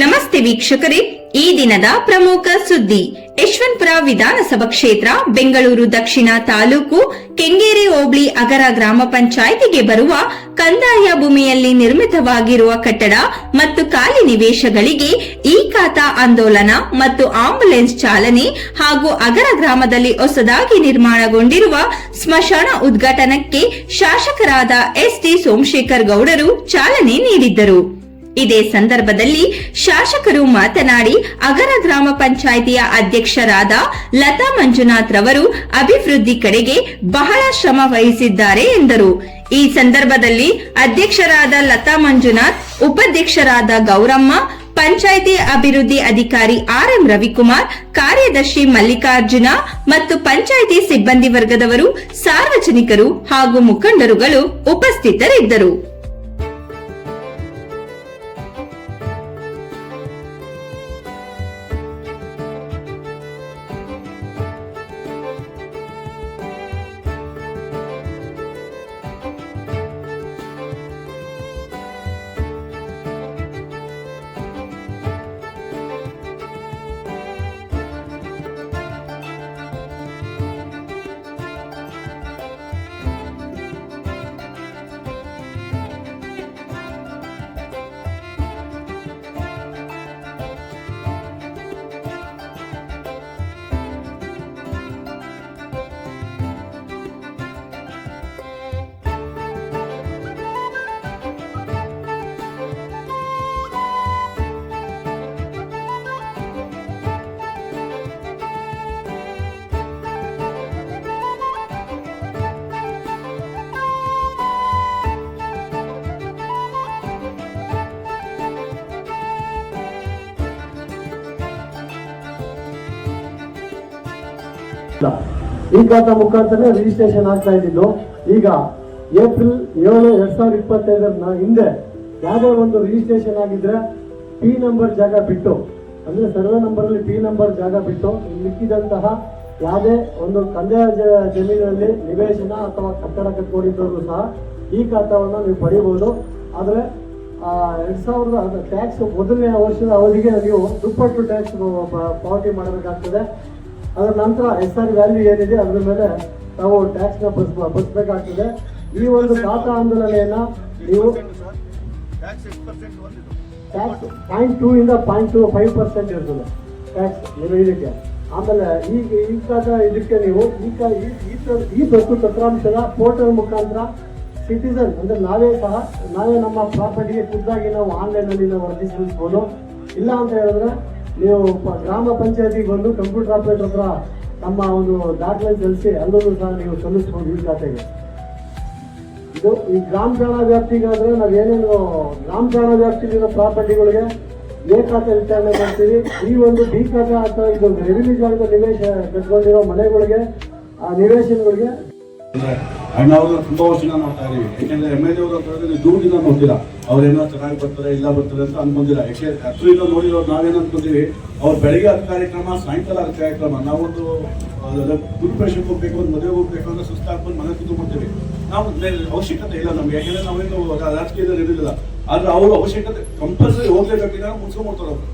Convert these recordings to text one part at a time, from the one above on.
ನಮಸ್ತೆ ವೀಕ್ಷಕರೇ. ಈ ದಿನದ ಪ್ರಮುಖ ಸುದ್ದಿ. ಯಶವಂತಪುರ ವಿಧಾನಸಭಾ ಕ್ಷೇತ್ರ, ಬೆಂಗಳೂರು ದಕ್ಷಿಣ ತಾಲೂಕು, ಕೆಂಗೇರಿ ಹೋಬಳಿ ಅಗರ ಗ್ರಾಮ ಪಂಚಾಯಿತಿಗೆ ಬರುವ ಕಂದಾಯ ಭೂಮಿಯಲ್ಲಿ ನಿರ್ಮಿತವಾಗಿರುವ ಕಟ್ಟಡ ಮತ್ತು ಖಾಲಿ ನಿವೇಶಗಳಿಗೆ ಈ ಖಾತಾ ಆಂದೋಲನ ಮತ್ತು ಆಂಬುಲೆನ್ಸ್ ಚಾಲನೆ ಹಾಗೂ ಅಗರ ಗ್ರಾಮದಲ್ಲಿ ಹೊಸದಾಗಿ ನಿರ್ಮಾಣಗೊಂಡಿರುವ ಸ್ಮಶಾನ ಉದ್ಘಾಟನಕ್ಕೆ ಶಾಸಕರಾದ ಎಸ್ಟಿ ಸೋಮಶೇಖರ್ ಗೌಡರು ಚಾಲನೆ ನೀಡಿದ್ದರು. ಇದೇ ಸಂದರ್ಭದಲ್ಲಿ ಶಾಸಕರು ಮಾತನಾಡಿ ಅಗರ ಗ್ರಾಮ ಪಂಚಾಯಿತಿಯ ಅಧ್ಯಕ್ಷರಾದ ಲತಾ ಮಂಜುನಾಥ್ ರವರು ಅಭಿವೃದ್ಧಿ ಕಡೆಗೆ ಬಹಳ ಶ್ರಮ ವಹಿಸಿದ್ದಾರೆ ಎಂದರು. ಈ ಸಂದರ್ಭದಲ್ಲಿ ಅಧ್ಯಕ್ಷರಾದ ಲತಾ ಮಂಜುನಾಥ್, ಉಪಾಧ್ಯಕ್ಷರಾದ ಗೌರಮ್ಮ, ಪಂಚಾಯಿತಿ ಅಭಿವೃದ್ಧಿ ಅಧಿಕಾರಿ ಆರ್ ಎಂ ರವಿಕುಮಾರ್, ಕಾರ್ಯದರ್ಶಿ ಮಲ್ಲಿಕಾರ್ಜುನ ಮತ್ತು ಪಂಚಾಯಿತಿ ಸಿಬ್ಬಂದಿ ವರ್ಗದವರು ಸಾರ್ವಜನಿಕರು ಹಾಗೂ ಮುಖಂಡರುಗಳು ಉಪಸ್ಥಿತರಿದ್ದರು. ಈ ಖಾತಾ ಮುಖಾಂತರ ರಿಜಿಸ್ಟ್ರೇಷನ್ ಆಗ್ತಾ ಇದ್ದಿದ್ದು. ಈಗ ಏಪ್ರಿಲ್ ಏಳು ಎರಡ್ ಸಾವಿರದ ಇಪ್ಪತ್ತೈದರ ಹಿಂದೆ ಯಾವುದೋ ಒಂದು ರಿಜಿಸ್ಟ್ರೇಷನ್ ಆಗಿದ್ರೆ ಪಿ ನಂಬರ್ ಜಾಗ ಬಿಟ್ಟು, ಅಂದ್ರೆ ಸರ್ವೆ ನಂಬರ್ ಅಲ್ಲಿ ಪಿ ನಂಬರ್ ಜಾಗ ಬಿಟ್ಟು ಮಿಕ್ಕಿದಂತಹ ಯಾವುದೇ ಒಂದು ಕಂದಾಯ ಜ- ಜಮೀನಲ್ಲಿ ನಿವೇಶನ ಅಥವಾ ಕಟ್ಟಡ ಕಟ್ಕೊಂಡಿದ್ದವರು ಸಹ ಈ ಖಾತಾವನ್ನು ನೀವು ಪಡೆಯಬಹುದು ಆದರೆ ಎರಡ್ ಸಾವಿರದ ಟ್ಯಾಕ್ಸ್ ಮೊದಲನೇ ವರ್ಷದ ಅವಧಿಗೆ ನೀವು ದುಪ್ಪಟ್ಟು ಟ್ಯಾಕ್ಸ್ ಪಾವತಿ ಮಾಡಬೇಕಾಗ್ತದೆ. ಅದರ ನಂತರ ಎಸ್ ಆರ್ ವ್ಯಾಲ್ಯೂ ಏನಿದೆ, ಅದರ ಮೇಲೆ ನಾವು ಟ್ಯಾಕ್ಸ್ನ ಬಸ್ ಬಸ್ಬೇಕಾಗ್ತದೆ. ಈ ಒಂದು ಖಾತಾ ಆಂದೋಲನೆಯನ್ನ ನೀವು ಟ್ಯಾಕ್ಸ್ ಪಾಯಿಂಟ್ ಟೂ ಇಂದ ಪಾಯಿಂಟ್ ಟೂ ಫೈವ್ ಪರ್ಸೆಂಟ್ ಇರ್ತದೆ. ಟ್ಯಾಕ್ಸ್ ನೀವು ಇದಕ್ಕೆ. ಆಮೇಲೆ ಈಗ ಈ ಖಾತಾ ಇದಕ್ಕೆ ನೀವು ಈಗ ಈ- ಬಸ್ಸು ತಂತ್ರಾಂಶದ ಪೋರ್ಟಲ್ ಮುಖಾಂತರ ಸಿಟಿಸನ್ ಅಂದ್ರೆ ನಾವೇ ಸಹ ನಾವೇ ನಮ್ಮ ಪ್ರಾಪರ್ಟಿಗೆ ಖುದ್ದಾಗಿ ನಾವು ಆನ್ಲೈನ್ ಅಲ್ಲಿ ನಾವು ಅರ್ಜಿ ಸಲ್ಲಿಸ್ಬೋದು ಇಲ್ಲ ಅಂತ ಹೇಳಿದ್ರೆ ನೀವು ಗ್ರಾಮ ಪಂಚಾಯತಿಗೆ ಬಂದು ಕಂಪ್ಯೂಟರ್ ಆಪರೇಟರ್ ಹತ್ರ ನಮ್ಮ ಒಂದು ದಾಖಲೆ ಸಲ್ಲಿಸಿ ಅಲ್ಲೂ ಸಹ ನೀವು ಸಲ್ಲಿಸ್ಬೋದು ಈ ಖಾತೆಗೆ. ಇದು ಈ ಗ್ರಾಮ ಠಾಣಾ ವ್ಯಾಪ್ತಿಗಾದ್ರೆ ನಾವೇನೇನು ಗ್ರಾಮ ಠಾಣಾ ವ್ಯಾಪ್ತಿಲಿರೋ ಪ್ರಾಪರ್ಟಿಗಳಿಗೆ ಎ ಖಾತೆ ವಿಚಾರಣೆ ಮಾಡ್ತೀವಿ. ಈ ಒಂದು ಡಿ ಖಾತೆ ಅಥವಾ ಇದು ರೆವಿನ್ಯೂ ಜಾಗದ ನಿವೇಶ ಕಟ್ಕೊಂಡಿರೋ ಮನೆಗಳಿಗೆ, ಆ ನಿವೇಶನಗಳಿಗೆ ಅಂದ್ರೆ ಅವರು ತುಂಬಾ ವರ್ಷದಿಂದ ನೋಡ್ತಾ ಇದೀವಿ ಯಾಕೆಂದ್ರೆ ಎಂ ಎಲ್ ಎ ಅವರು ದೂರಿಂದ ನೋಡ್ತೀರ? ಅವ್ರೇನೋ ಚೆನ್ನಾಗಿ ಬರ್ತಾರೆ, ಇಲ್ಲ ಬರ್ತಾರೆ ಅಂತ ಅನ್ಕೊಂಡಿಲ್ಲ ಯಾಕೆ ಹತ್ರದಿಂದ ನೋಡಿರೋ ನಾವೇನು ಅನ್ಕೊಂತೀವಿ? ಅವ್ರು ಬೆಳಿಗ್ಗೆ ಹತ್ತು ಕಾರ್ಯಕ್ರಮ, ಸಾಯಂಕಾಲ ಹತ್ತು ಕಾರ್ಯಕ್ರಮ. ನಾವೊಂದು ಗುರುಪ್ರೇಷನ್ಗೆ ಹೋಗ್ಬೇಕು, ಒಂದು ಮದುವೆಗೆ ಹೋಗ್ಬೇಕು ಅಂದ್ರೆ ಸುಸ್ತಾಗ್ಕೊಂಡು ಮನೆ ಕೂತ್ಕೊಂಡ್ಬಿಡ್ತೀವಿ ನಾವು ಅವಶ್ಯಕತೆ ಇಲ್ಲ ನಮ್ಗೆ. ಯಾಕೆಂದ್ರೆ ನಾವೇನು ರಾಜಕೀಯದಲ್ಲಿ ಇರಲಿಲ್ಲ ಆದ್ರೆ ಅವ್ರ ಅವಶ್ಯಕತೆ ಕಂಪಲ್ಸರಿ ಹೋಗ್ಲೇಬೇಕಿದ್ರೆ ಮುಗಿಸ್ಕೊಂಡ್ಬಿಡ್ತಾರೆ ಅವರು.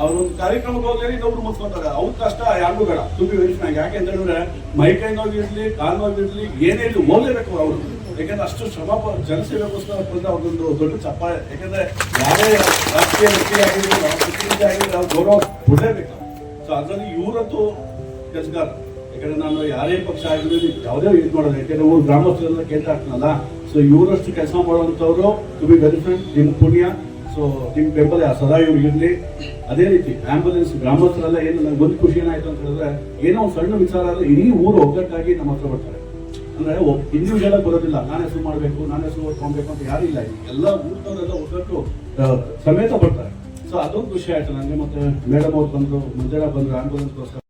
ಅವ್ರ ಒಂದು ಕಾರ್ಯಕ್ರಮಕ್ಕೆ ಹೋಗ್ಲಿ ಇನ್ನೊಬ್ರು ಮುಚ್ಕೊಂತಾರೆ. ಅವ್ರ ಕಷ್ಟ ಯಾರಿಗೂ ಬೇಡ. ತುಂಬಿ ಬಿ ಯಾಕೆ ಅಂತ ಹೇಳಿದ್ರೆ ಮೈ ಕೈ ನೋವಿರ್ಲಿ ಕಾಲ್ ನೋವಿರ್ಲಿ ಏನೇ ಇರಲಿ ಹೋಗ್ಲೇಬೇಕು ಅವರು. ಯಾಕಂದ್ರೆ ಅಷ್ಟು ಶ್ರಮ ಜನಸೇವೆಗೋಸ್ಕರ ಬಂದ ಅವ್ರದೊಂದು ದೊಡ್ಡ ಚಪ್ಪ. ಯಾಕಂದ್ರೆ ಯಾರೇ ರಾಷ್ಟ್ರೀಯ ವ್ಯಕ್ತಿ ಆಗಿರಲಿ ಪ್ರತಿನಿಧಿ ಆಗಿರಲಿ, ಅವ್ರು ಗೌರವ ಕೊಡಲೇಬೇಕು. ಸೊ ಅದರಲ್ಲಿ ಇವರಂತೂ ಕೆಲಸಗಾರ ಯಾಕಂದ್ರೆ ನಾನು ಯಾರೇ ಪಕ್ಷ ಆಗಿರಲಿ ಯಾವುದೇ ಇದು ಮಾಡೋದು ಯಾಕಂದ್ರೆ ಊರು ಗ್ರಾಮಸ್ಥರೆಲ್ಲ ಕೇಂದ್ರ ಇರ್ತಾನಲ್ಲ ಸೊ ಇವರಷ್ಟು ಕೆಲಸ ಮಾಡುವಂಥವ್ರು ಟು ಬಿ ನಿಮ್ಮ ಪುಣ್ಯ ಸೊ, ನಿಮ್ ಬೆಂಬಲ ಸದಾ ಇವ್ರು ಇರಲಿ. ಅದೇ ರೀತಿ ಆಂಬುಲೆನ್ಸ್ ಗ್ರಾಮಸ್ಥರೆಲ್ಲ ಏನು ನನಗೆ ಒಂದು ಖುಷಿ ಏನಾಯ್ತು ಅಂತ ಹೇಳಿದ್ರೆ, ಏನೋ ಒಂದು ಸಣ್ಣ ವಿಚಾರ ಆದ್ರೆ ಇಡೀ ಊರು ಒಗ್ಗಟ್ಟಾಗಿ ನಮ್ಮ ಹತ್ರ ಬರ್ತಾರೆ. ಅಂದ್ರೆ ಇಂಡಿವಿಜುವಲ್ ಬರೋದಿಲ್ಲ. ನಾನು ಹೆಸರು ಮಾಡಬೇಕು, ನಾನು ಹೆಸರು ಓದ್ಕೊಬೇಕು ಅಂತ ಯಾರು ಇಲ್ಲ ಎಲ್ಲ ಊರಿನವರೆಲ್ಲ ಒಗ್ಗಟ್ಟು ಸಮೇತ ಬರ್ತಾರೆ. ಸೊ ಅದೊಂದು ಖುಷಿ ಆಯ್ತು ನನಗೆ ಮತ್ತೆ ಮೇಡಮ್ ಅವ್ರು ಬಂದ್ರು ಮುಂಜಾನೆ ಬಂದ್ರು ಆಂಬುಲೆನ್ಸ್ಗೋಸ್ಕರ